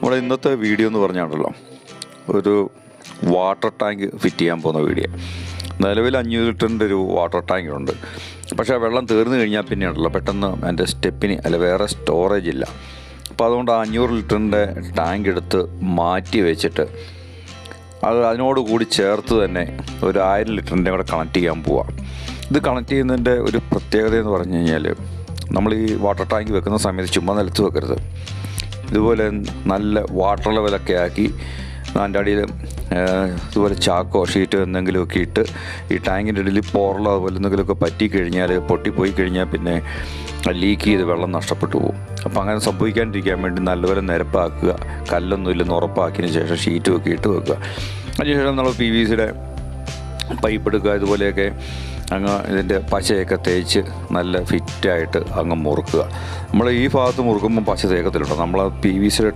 നമ്മുടെ ഇന്നത്തെ വീഡിയോ എന്ന് പറഞ്ഞാണല്ലോ ഒരു വാട്ടർ ടാങ്ക് ഫിറ്റ് ചെയ്യാൻ പോകുന്ന വീഡിയോ. നിലവിൽ അഞ്ഞൂറ് ലിറ്ററിന്റെ ഒരു വാട്ടർ ടാങ്ക് ഉണ്ട്. പക്ഷേ ആ വെള്ളം തീർന്നു കഴിഞ്ഞാൽ പിന്നെ ഉണ്ടല്ലോ പെട്ടെന്ന് എന്റെ സ്റ്റെപ്പിന് അല്ല വേറെ സ്റ്റോറേജ് ഇല്ല. അപ്പോൾ അതുകൊണ്ട് ആ അഞ്ഞൂറ് ലിറ്ററിന്റെ ടാങ്ക് എടുത്ത് മാറ്റി വെച്ചിട്ട് അത് അതിനോട് കൂടി ചേർത്ത് തന്നെ ഒരു ആയിരം ലിറ്ററിന്റെ കൂടെ കണക്ട് ചെയ്യാൻ പോവാം. ഇത് കണക്ട് ചെയ്യുന്നതിന്റെ ഒരു പ്രത്യേകത എന്ന് പറഞ്ഞു കഴിഞ്ഞാൽ നമ്മൾ ഈ വാട്ടർ ടാങ്ക് വെക്കുന്ന സമയത്ത് ചുമ്മാ നിലത്ത് വെക്കരുത്. ഇതുപോലെ നല്ല വാട്ടർ ലെവലൊക്കെ ആക്കി അതിന്റെ അടിയിൽ ഇതുപോലെ ചാക്കോ ഷീറ്റോ എന്തെങ്കിലുമൊക്കെ ഇട്ട് ഈ ടാങ്കിന്റെ ഇടയിൽ പോറലോ അതുപോലെ എന്തെങ്കിലുമൊക്കെ പറ്റി കഴിഞ്ഞാൽ പൊട്ടിപ്പോയി കഴിഞ്ഞാൽ പിന്നെ ലീക്ക് ചെയ്ത് വെള്ളം നഷ്ടപ്പെട്ടു പോകും. അപ്പോൾ അങ്ങനെ സംഭവിക്കാണ്ടിരിക്കാൻ വേണ്ടി നല്ലപോലെ നിരപ്പാക്കുക കല്ലൊന്നും ഇല്ലെന്ന് ഉറപ്പാക്കിയതിന് ശേഷം ഷീറ്റും ഒക്കെ ഇട്ട് വെക്കുക. അതിനുശേഷം നമ്മൾ പി വി സിയുടെ പൈപ്പ് എടുക്കുക ഇതുപോലെയൊക്കെ അങ്ങ് ഇതിന്റെ പശയൊക്കെ തേച്ച് നല്ല ഫിറ്റായിട്ട് അങ്ങ് മുറുക്കുക. നമ്മൾ ഈ ഭാഗത്ത് മുറുക്കുമ്പോൾ പശ തേക്കത്തിലുണ്ടോ നമ്മൾ പി വി സിയുടെ